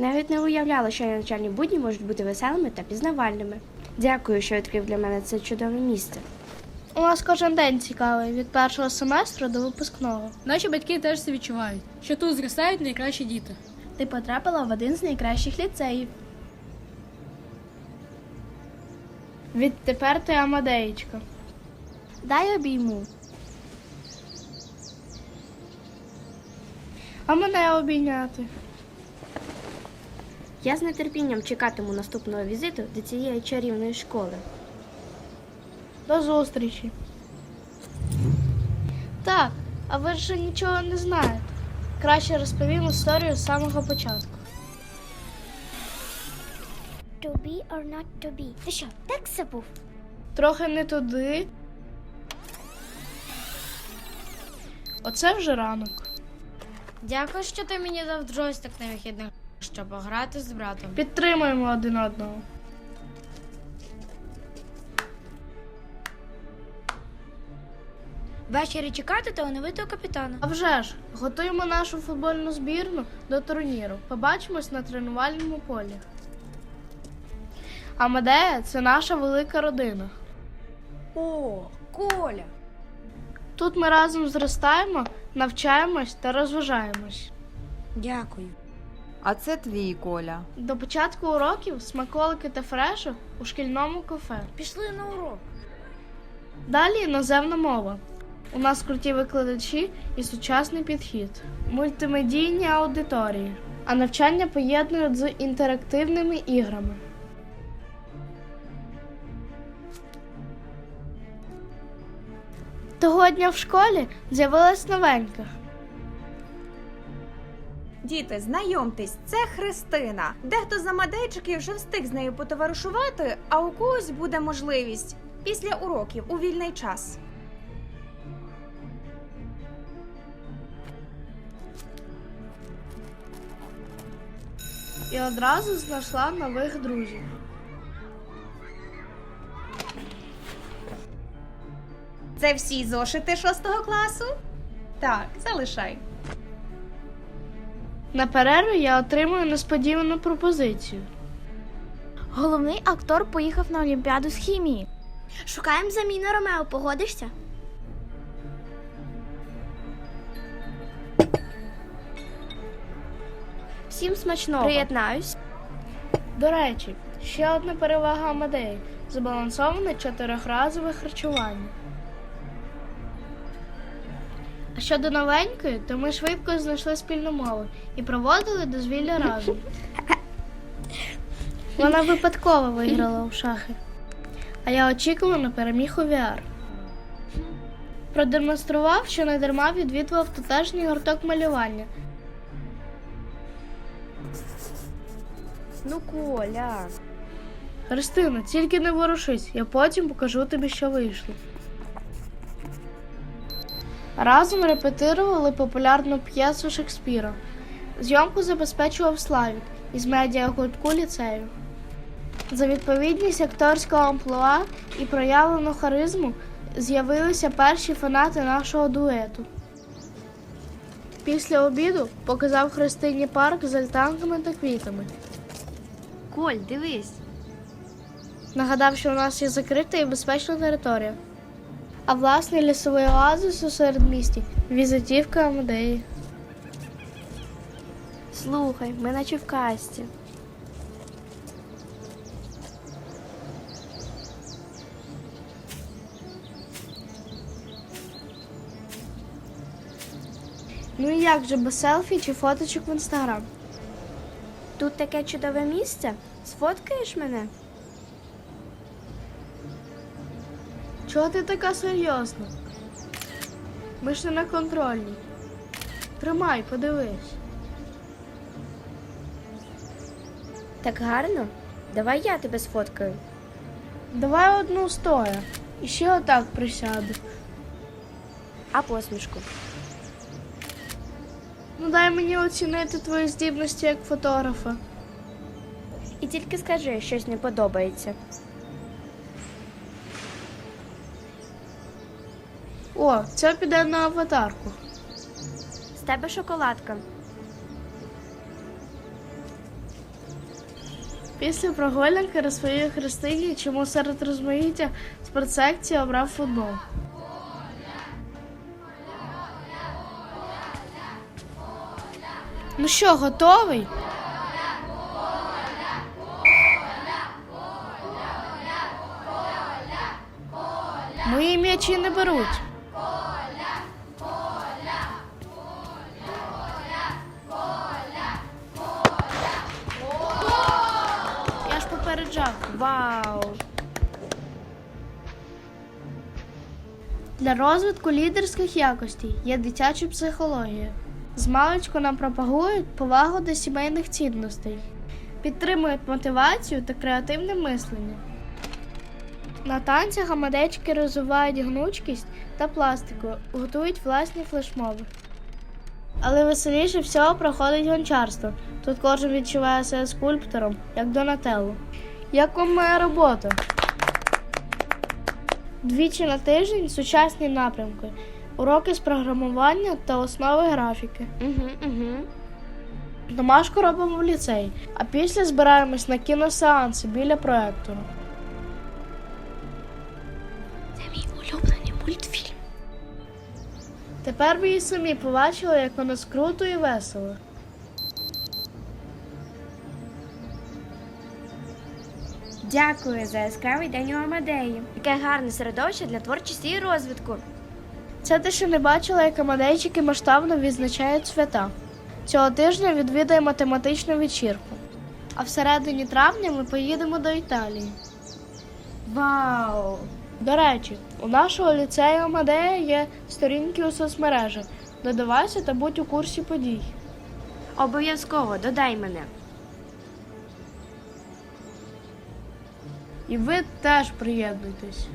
Навіть не уявляла, що навчальні будні можуть бути веселими та пізнавальними. Дякую, що відкрив для мене це чудове місце. У нас кожен день цікавий від першого семестру до випускного. Наші батьки теж це відчувають, що тут зростають найкращі діти. Ти потрапила в один з найкращих ліцеїв. Відтепер ти Амадеєчка. Дай обійму. А мене обійняти. Я з нетерпінням чекатиму наступного візиту до цієї чарівної школи. До зустрічі. Так, а ви ж нічого не знаєте. Краще розповім історію з самого початку. To be or not to be? Ти що, так забув? Трохи не туди. Оце вже ранок. Дякую, що ти мені дав джойстик на вихідних, щоб пограти з братом. Підтримуємо один одного. Ввечері чекати талановитого капітана. А вже ж, готуємо нашу футбольну збірну до турніру. Побачимось на тренувальному полі. Амадея це наша велика родина. О, Коля! Тут ми разом зростаємо, навчаємось та розважаємось. Дякую. А це твій Коля. До початку уроків смаколики та фрешу у шкільному кафе. Пішли на урок. Далі іноземна мова. У нас круті викладачі і сучасний підхід, мультимедійні аудиторії, а навчання поєднують з інтерактивними іграми. Того дня в школі з'явилась новенька. Діти, знайомтесь, це Христина. Дехто з амадейчиків вже встиг з нею потоваришувати, а у когось буде можливість після уроків у вільний час. і одразу знайшла нових друзів. Це всі зошити шостого класу? Так, залишай. На перерві я отримую несподівану пропозицію. Головний актор поїхав на Олімпіаду з хімії. Шукаємо заміну Ромео, погодишся? Всім смачного! Приєднаюсь. До речі, ще одна перевага Амадеї збалансоване чотирьохразове харчування. А щодо новенької, то ми швидко знайшли спільну мову і проводили дозвілля разом. Вона випадково виграла у шахи, а я очікувано переміг у VR. Продемонстрував, що не дарма відвідував тутешній гурток малювання. Ну, Коля. Христина, тільки не ворушись, я потім покажу тобі, що вийшло. Разом репетирували популярну п'єсу Шекспіра. Зйомку забезпечував Славік із медіагуртку ліцею. За відповідність акторського амплуа і проявлену харизму з'явилися перші фанати нашого дуету. Після обіду показав Христині парк з альтанками та квітами. Коль, дивись. Нагадав, що у нас є закрита і безпечна територія. А власний лісовий оазис у середмісті візитівка Амадеї. Слухай, ми наче в касті. Ну і як же без селфі чи фоточок в інстаграм? Тут таке чудове місце. Сфоткаєш мене? Чого ти така серйозна? Ми ж не на контрольній. Тримай, подивись. Так гарно. Давай я тебе сфоткаю. Давай одну стоя. І ще отак присяду. А посмішку. Ну дай мені оцінити твої здібності як фотографа. І тільки скажи, щось не подобається. О, це піде на аватарку. З тебе шоколадка. Після прогулянки розповів Христині, чому серед розмаїття спортсекції обрав футбол. Ну що, готовий? Мої м'ячі не беруть. Вау! Для розвитку лідерських якостей є дитяча психологія. З маличку нам пропагують повагу до сімейних цінностей, підтримують мотивацію та креативне мислення. На танцях амадечки розвивають гнучкість та пластику, готують власні флешмоби. Але веселіше всього проходить гончарство. Тут кожен відчуває себе скульптором, як Донателло. Як вам моя робота? Двічі на тиждень сучасні напрямки, уроки з програмування та основи графіки. Угу, угу. Домашку робимо в ліцей, а після збираємось на кіносеанси біля проектора. Це мій улюблений мультфільм. Тепер ви і самі побачили, як воно круто і весело. Дякую за яскравий день у Амадеї. Яке гарне середовище для творчості і розвитку. Це ти ще не бачила, як амадейчики масштабно відзначають свята. Цього тижня відвідаємо тематичну вечірку. А всередині травня ми поїдемо до Італії. Вау! До речі, у нашого ліцею Амадея є сторінки у соцмережах. Додавайся та будь у курсі подій. Обов'язково додай мене. І ви теж приєднуйтесь.